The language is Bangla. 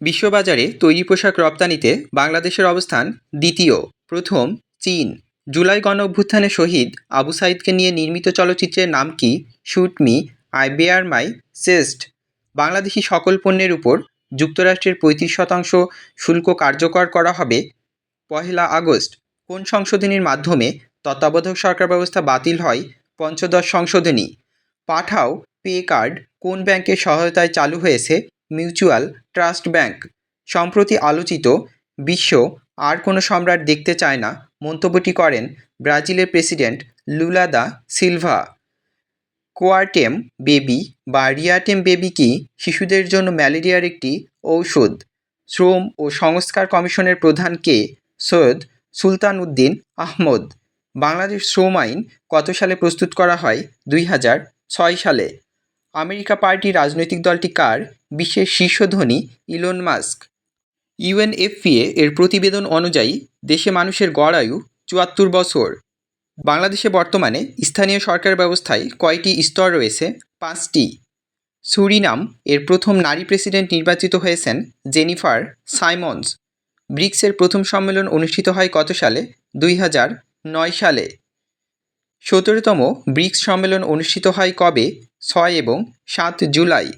বিশ্ববাজারে তৈরি পোশাক রপ্তানিতে বাংলাদেশের অবস্থান দ্বিতীয়, প্রথম, চীন। জুলাই গণ অভ্যুত্থানে শহীদ আবু সাইদকে নিয়ে নির্মিত চলচ্চিত্রের নাম কি? Shoot me, I bare my chest Bangladeshi সকল পণ্যের উপর যুক্তরাষ্ট্রের পঁয়ত্রিশ শতাংশ শুল্ক কার্যকর করা হবে পহেলা আগস্ট। কোন সংশোধনীর মাধ্যমে তত্ত্বাবধায়ক সরকার ব্যবস্থা বাতিল হয়? পঞ্চদশ সংশোধনী। পাঠাও পে কার্ড কোন ব্যাংকের সহায়তায় চালু হয়েছে? Mutual trust bank. সম্প্রতি আলোচিত, বিশ্ব আর কোনো সম্রাট দেখতে চায় না, মন্তব্যটি করেন ব্রাজিলের প্রেসিডেন্ট লুলা দা সিলভা। কোয়ারটেম বেবি বা রিয়াটেম বেবি কি শিশুদের জন্য ম্যালেরিয়ার একটি ঔষধ? শ্রম ও সংস্কার কমিশনের প্রধান কে? সৈয়দ সুলতান উদ্দিন আহমদ। বাংলাদেশ শ্রম আইন কত সালে প্রস্তুত করা হয়? দুই হাজার ছয় সালে। আমেরিকা পার্টি রাজনৈতিক দলটি কার? বিশ্বের শীর্ষ ধনী ইলন মাস্ক। ইউএনএফপিএ এর প্রতিবেদন অনুযায়ী, দেশে মানুষের গড় আয়ু চুয়াত্তর বছর। বাংলাদেশে বর্তমানে স্থানীয় সরকার ব্যবস্থায় কয়টি স্তর রয়েছে? পাঁচটি। সুরিনাম এর প্রথম নারী প্রেসিডেন্ট নির্বাচিত হয়েছেন জেনিফার সাইমন্স। ব্রিক্সের প্রথম সম্মেলন অনুষ্ঠিত হয় কত সালে? দুই হাজার নয় সালে। সতেরোতম ব্রিক্স সম্মেলন অনুষ্ঠিত হয় কবে? ছয় এবং সাত জুলাই